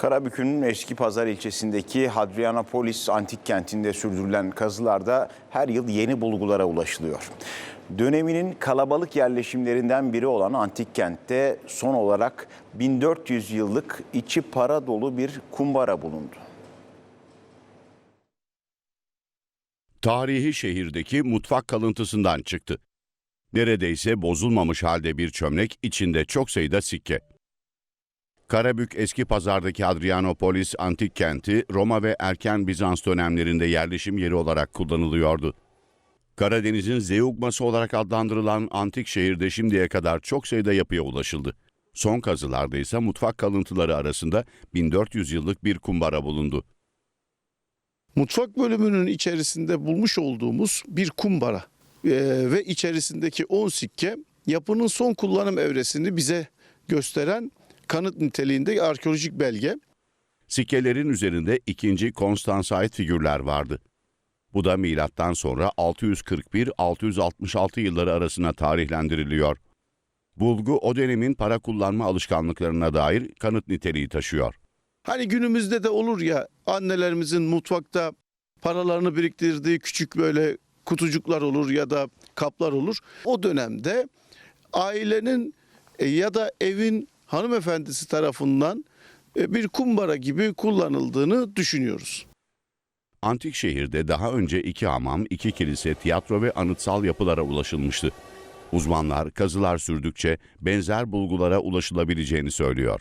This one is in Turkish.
Karabük'ün Eski Pazar ilçesindeki Hadrianapolis antik kentinde sürdürülen kazılarda her yıl yeni bulgulara ulaşılıyor. Döneminin kalabalık yerleşimlerinden biri olan antik kentte son olarak 1400 yıllık içi para dolu bir kumbara bulundu. Tarihi şehirdeki mutfak kalıntısından çıktı. Neredeyse bozulmamış halde bir çömlek içinde çok sayıda sikke. Karabük eski pazardaki Adrianopolis antik kenti Roma ve erken Bizans dönemlerinde yerleşim yeri olarak kullanılıyordu. Karadeniz'in Zeugması olarak adlandırılan antik şehirde şimdiye kadar çok sayıda yapıya ulaşıldı. Son kazılarda ise mutfak kalıntıları arasında 1400 yıllık bir kumbara bulundu. Mutfak bölümünün içerisinde bulmuş olduğumuz bir kumbara ve içerisindeki 10 sikke yapının son kullanım evresini bize gösteren kanıt niteliğinde arkeolojik belge. Sikkelerin üzerinde ikinci Konstansa ait figürler vardı. Bu da milattan sonra 641-666 yılları arasına tarihlendiriliyor. Bulgu o dönemin para kullanma alışkanlıklarına dair kanıt niteliği taşıyor. Hani günümüzde de olur ya annelerimizin mutfakta paralarını biriktirdiği küçük böyle kutucuklar olur ya da kaplar olur. O dönemde ailenin e, ya da evin hanımefendisi tarafından e, bir kumbara gibi kullanıldığını düşünüyoruz. Antik şehirde daha önce iki hamam, iki kilise, tiyatro ve anıtsal yapılara ulaşılmıştı. Uzmanlar kazılar sürdükçe benzer bulgulara ulaşılabileceğini söylüyor.